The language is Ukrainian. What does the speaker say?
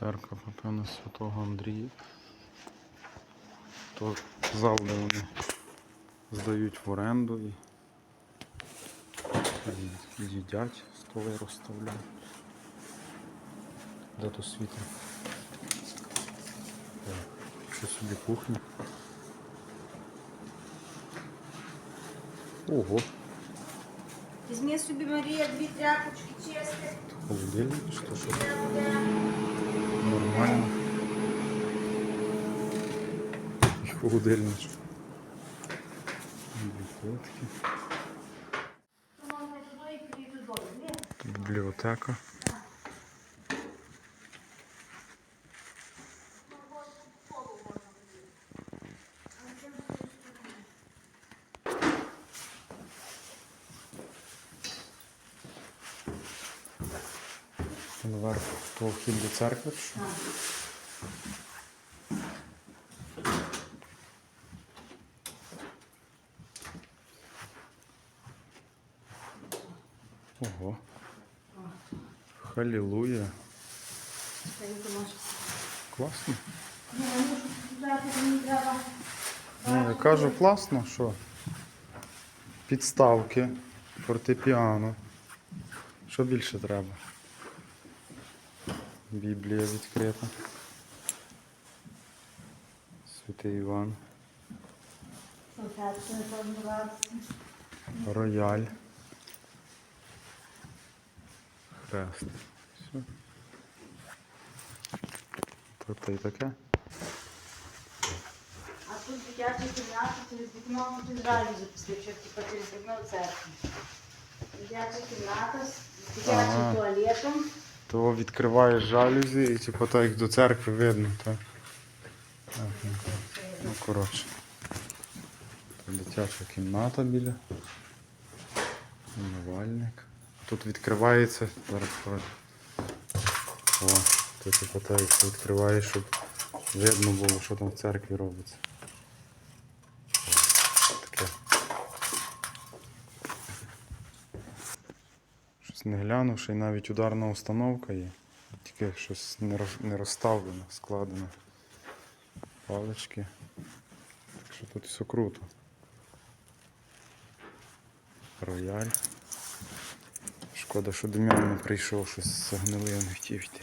Церква, напевно, святого Андрія. То зал, де вони здають в оренду і їдять, столи розставляють. Де то світло? Що собі кухня? Ого, Візьми собі Марія дві тряпочки чисті. холодильник, що що. Нормально. І холодильничок. Бібліотеки. Мама, Бібліотека. Наверх то вхід до церкви. Ого. Халілуя. Класно. Ну, я кажу, класно, що підставки, фортепіано. Що більше треба? Біблія відкрита. Святий Іван. Рояль. Хрест. Все. Тут і таке. А тут дитяча кімната через вікно, реально запустив, типа через вікно в церкві. Дитяча кімната з дитячим туалетом. То відкриваєш жалюзі і типу так як до церкви видно, так? Ну, коротше. Дитяча кімната біля. Умивальник. Тут відкривається. Зараз. О, тут типу так відкриваєш, щоб видно було, що там в церкві робиться. О, Таке. Щось не глянувши, і навіть ударна установка є. Тільки щось не розставлено, складено. Палички. Так що тут все круто. Рояль. Шкода, що Дем'ян не прийшов, щось загнили, я не хотів йти.